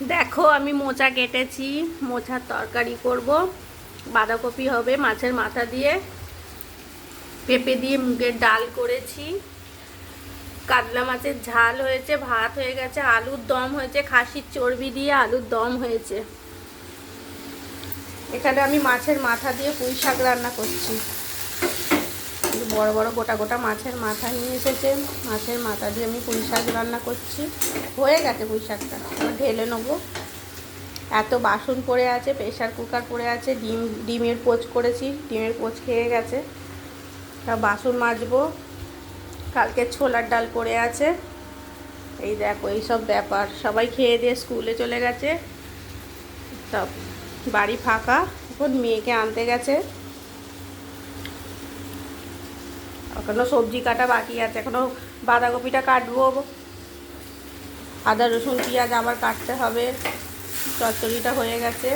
দেখো, আমি মোচা কেটেছি মোচার তরকারি করব। বাঁধাকপি হবে মাছের মাথা দিয়ে। পেঁপে দিয়ে মুগের ডাল করেছি। কাতলা মাছের ঝাল হয়েছে, ভাত হয়ে গেছে, আলুর দম হয়েছে, খাসির চর্বি দিয়ে আলুর দম হয়েছে। এখানে আমি মাছের মাথা দিয়ে পুঁই শাক রান্না করছি। বড় বড় গোটা গোটা মাছের মাথা নিয়ে এসেছে। মাছের মাথা দিয়ে আমি পুঁই শাক রান্না করছি। হয়ে গেছে পুঁই শাকটা। ঢেলে নেব। এত বাসন পড়ে আছে প্রেশার কুকার পড়ে আছে, ডিম, ডিমের পোচ করেছি। ডিমের পোচ খেয়ে গেছে। তা বাসন মাজবো। কালকে ছোলার ডাল পড়ে আছে। এই দেখো এইসব ব্যাপার। সবাই খেয়ে দিয়ে স্কুলে চলে গেছে। সব বাড়ি ফাঁকা। এখন মেয়েকে আনতে গেছে। এখনও সবজি কাটা বাকি আছে এখনও বাঁধাকপিটা কাটবো। আদা, রসুন, পেঁয়াজ আবার কাটতে হবে। চচ্চড়িটা হয়ে গেছে।